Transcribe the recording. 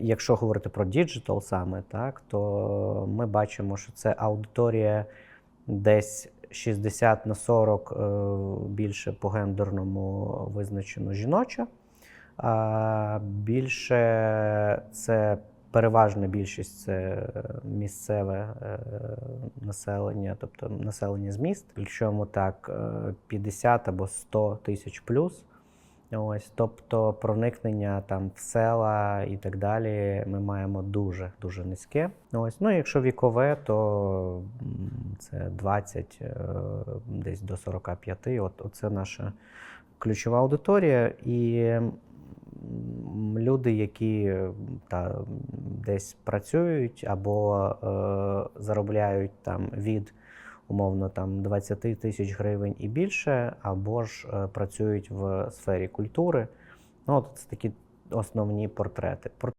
Якщо говорити про діджитал саме, так, то ми бачимо, що це аудиторія десь 60 на 40 е, більше по гендерному визначено жіноча. Більше це переважна більшість це місцеве е, населення, тобто населення з міст. Причому так е, 50 або 100 тисяч плюс. Ось, тобто проникнення там в села і так далі ми маємо дуже дуже низьке. Ось, ну якщо вікове, то це 20 е, десь до 45. От це наша ключова аудиторія. І люди, які та, десь працюють або е, заробляють там від умовно там 20 тисяч гривень і більше, або ж е, працюють в сфері культури. Ну, от це такі основні портрети.